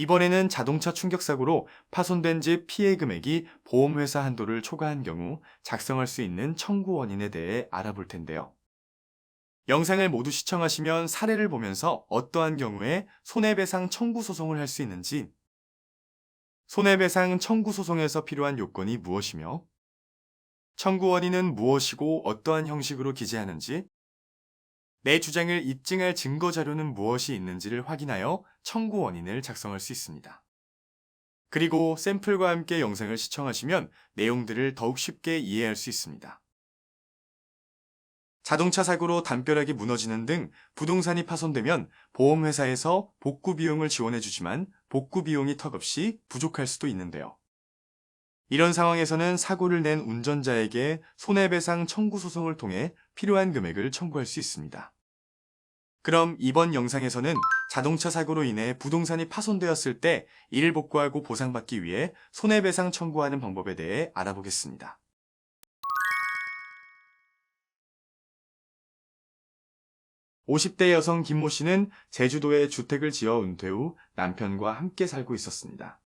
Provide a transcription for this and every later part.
이번에는 자동차 충격 사고로 파손된 집 피해 금액이 보험회사 한도를 초과한 경우 작성할 수 있는 청구 원인에 대해 알아볼 텐데요. 영상을 모두 시청하시면 사례를 보면서 어떠한 경우에 손해배상 청구 소송을 할 수 있는지, 손해배상 청구 소송에서 필요한 요건이 무엇이며, 청구 원인은 무엇이고 어떠한 형식으로 기재하는지, 내 주장을 입증할 증거 자료는 무엇이 있는지를 확인하여 청구 원인을 작성할 수 있습니다. 그리고 샘플과 함께 영상을 시청하시면 내용들을 더욱 쉽게 이해할 수 있습니다. 자동차 사고로 담벼락이 무너지는 등 부동산이 파손되면 보험회사에서 복구 비용을 지원해주지만 복구 비용이 턱없이 부족할 수도 있는데요. 이런 상황에서는 사고를 낸 운전자에게 손해배상 청구 소송을 통해 필요한 금액을 청구할 수 있습니다. 그럼 이번 영상에서는 자동차 사고로 인해 부동산이 파손되었을 때 이를 복구하고 보상받기 위해 손해배상 청구하는 방법에 대해 알아보겠습니다. 50대 여성 김모 씨는 제주도에 주택을 지어 은퇴 후 남편과 함께 살고 있었습니다.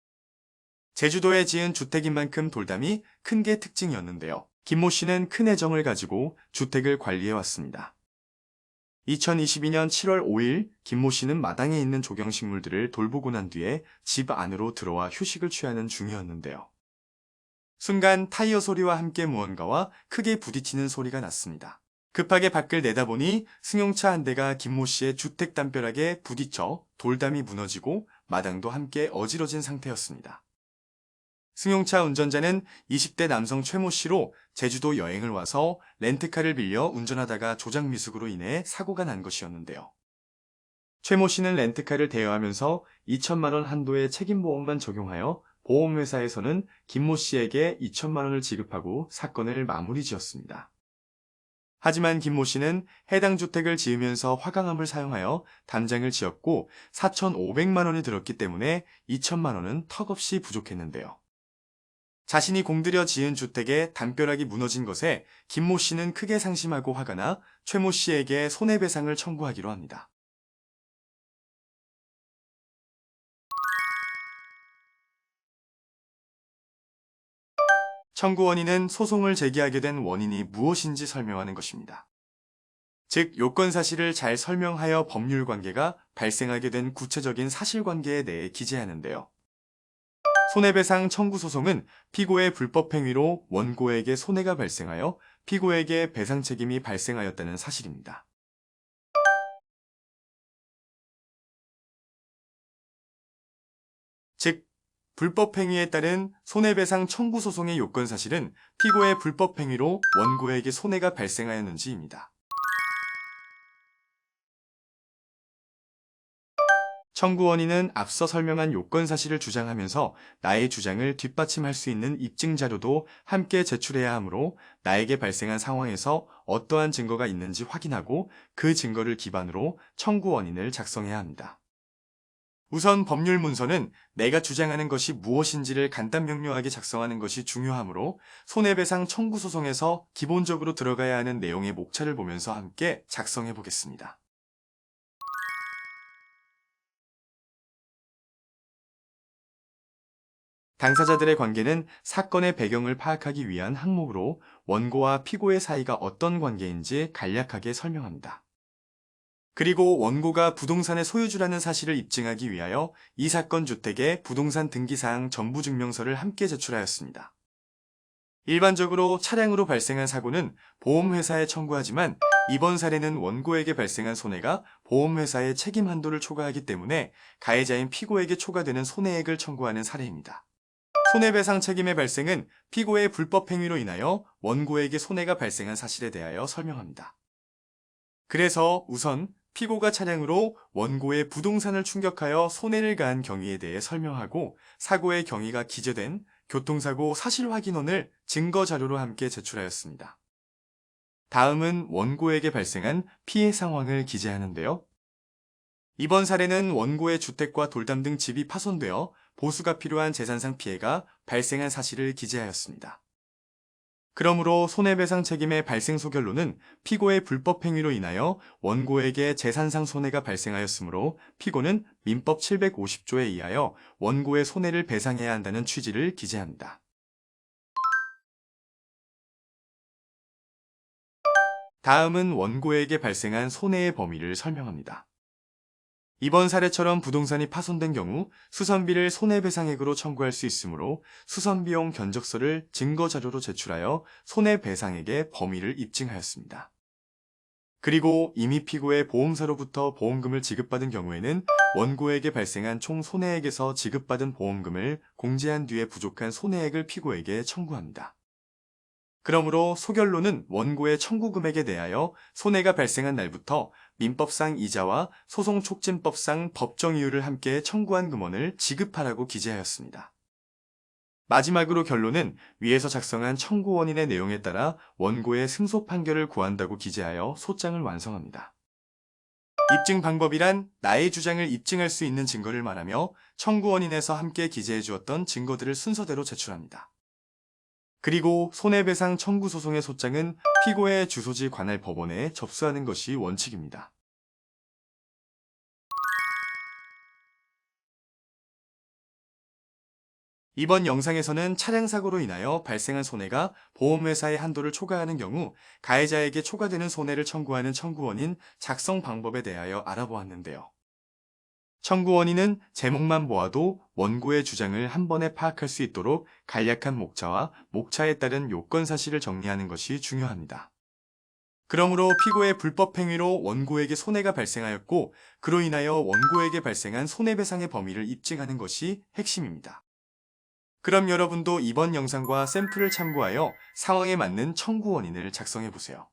제주도에 지은 주택인 만큼 돌담이 큰 게 특징이었는데요. 김모 씨는 큰 애정을 가지고 주택을 관리해 왔습니다. 2022년 7월 5일 김모 씨는 마당에 있는 조경식물들을 돌보고 난 뒤에 집 안으로 들어와 휴식을 취하는 중이었는데요. 순간 타이어 소리와 함께 무언가와 크게 부딪히는 소리가 났습니다. 급하게 밖을 내다보니 승용차 한 대가 김모 씨의 주택 담벼락에 부딪혀 돌담이 무너지고 마당도 함께 어지러진 상태였습니다. 승용차 운전자는 20대 남성 최모 씨로 제주도 여행을 와서 렌트카를 빌려 운전하다가 조작 미숙으로 인해 사고가 난 것이었는데요. 최모 씨는 렌트카를 대여하면서 2천만 원 한도의 책임보험만 적용하여 보험회사에서는 김모 씨에게 2천만 원을 지급하고 사건을 마무리 지었습니다. 하지만 김모 씨는 해당 주택을 지으면서 화강암을 사용하여 담장을 지었고 4,500만 원이 들었기 때문에 2천만 원은 턱없이 부족했는데요. 자신이 공들여 지은 주택에 담벼락이 무너진 것에 김모 씨는 크게 상심하고 화가 나 최모 씨에게 손해배상을 청구하기로 합니다. 청구 원인은 소송을 제기하게 된 원인이 무엇인지 설명하는 것입니다. 즉, 요건 사실을 잘 설명하여 법률 관계가 발생하게 된 구체적인 사실관계에 대해 기재하는데요. 손해배상 청구 소송은 피고의 불법 행위로 원고에게 손해가 발생하여 피고에게 배상 책임이 발생하였다는 사실입니다. 즉, 불법 행위에 따른 손해배상 청구 소송의 요건 사실은 피고의 불법 행위로 원고에게 손해가 발생하였는지입니다. 청구 원인은 앞서 설명한 요건 사실을 주장하면서 나의 주장을 뒷받침할 수 있는 입증 자료도 함께 제출해야 하므로 나에게 발생한 상황에서 어떠한 증거가 있는지 확인하고 그 증거를 기반으로 청구 원인을 작성해야 합니다. 우선 법률 문서는 내가 주장하는 것이 무엇인지를 간단 명료하게 작성하는 것이 중요하므로 손해배상 청구 소송에서 기본적으로 들어가야 하는 내용의 목차를 보면서 함께 작성해 보겠습니다. 당사자들의 관계는 사건의 배경을 파악하기 위한 항목으로 원고와 피고의 사이가 어떤 관계인지 간략하게 설명합니다. 그리고 원고가 부동산의 소유주라는 사실을 입증하기 위하여 이 사건 주택의 부동산 등기사항 전부 증명서를 함께 제출하였습니다. 일반적으로 차량으로 발생한 사고는 보험회사에 청구하지만 이번 사례는 원고에게 발생한 손해가 보험회사의 책임 한도를 초과하기 때문에 가해자인 피고에게 초과되는 손해액을 청구하는 사례입니다. 손해배상 책임의 발생은 피고의 불법 행위로 인하여 원고에게 손해가 발생한 사실에 대하여 설명합니다. 그래서 우선 피고가 차량으로 원고의 부동산을 충격하여 손해를 가한 경위에 대해 설명하고 사고의 경위가 기재된 교통사고 사실 확인원을 증거 자료로 함께 제출하였습니다. 다음은 원고에게 발생한 피해 상황을 기재하는데요. 이번 사례는 원고의 주택과 돌담 등 집이 파손되어 보수가 필요한 재산상 피해가 발생한 사실을 기재하였습니다. 그러므로 손해배상 책임의 발생 소결로는 피고의 불법 행위로 인하여 원고에게 재산상 손해가 발생하였으므로 피고는 민법 750조에 의하여 원고의 손해를 배상해야 한다는 취지를 기재합니다. 다음은 원고에게 발생한 손해의 범위를 설명합니다. 이번 사례처럼 부동산이 파손된 경우 수선비를 손해배상액으로 청구할 수 있으므로 수선비용 견적서를 증거자료로 제출하여 손해배상액의 범위를 입증하였습니다. 그리고 이미 피고의 보험사로부터 보험금을 지급받은 경우에는 원고에게 발생한 총 손해액에서 지급받은 보험금을 공제한 뒤에 부족한 손해액을 피고에게 청구합니다. 그러므로 소결로는 원고의 청구 금액에 대하여 손해가 발생한 날부터 민법상 이자와 소송촉진법상 법정 이유를 함께 청구한 금원을 지급하라고 기재하였습니다. 마지막으로 결론은 위에서 작성한 청구 원인의 내용에 따라 원고의 승소 판결을 구한다고 기재하여 소장을 완성합니다. 입증 방법이란 나의 주장을 입증할 수 있는 증거를 말하며 청구 원인에서 함께 기재해 주었던 증거들을 순서대로 제출합니다. 그리고 손해배상 청구 소송의 소장은 피고의 주소지 관할 법원에 접수하는 것이 원칙입니다. 이번 영상에서는 차량 사고로 인하여 발생한 손해가 보험회사의 한도를 초과하는 경우 가해자에게 초과되는 손해를 청구하는 청구원인 작성 방법에 대하여 알아보았는데요. 청구원인은 제목만 보아도 원고의 주장을 한 번에 파악할 수 있도록 간략한 목차와 목차에 따른 요건 사실을 정리하는 것이 중요합니다. 그러므로 피고의 불법 행위로 원고에게 손해가 발생하였고 그로 인하여 원고에게 발생한 손해배상의 범위를 입증하는 것이 핵심입니다. 그럼 여러분도 이번 영상과 샘플을 참고하여 상황에 맞는 청구 원인을 작성해 보세요.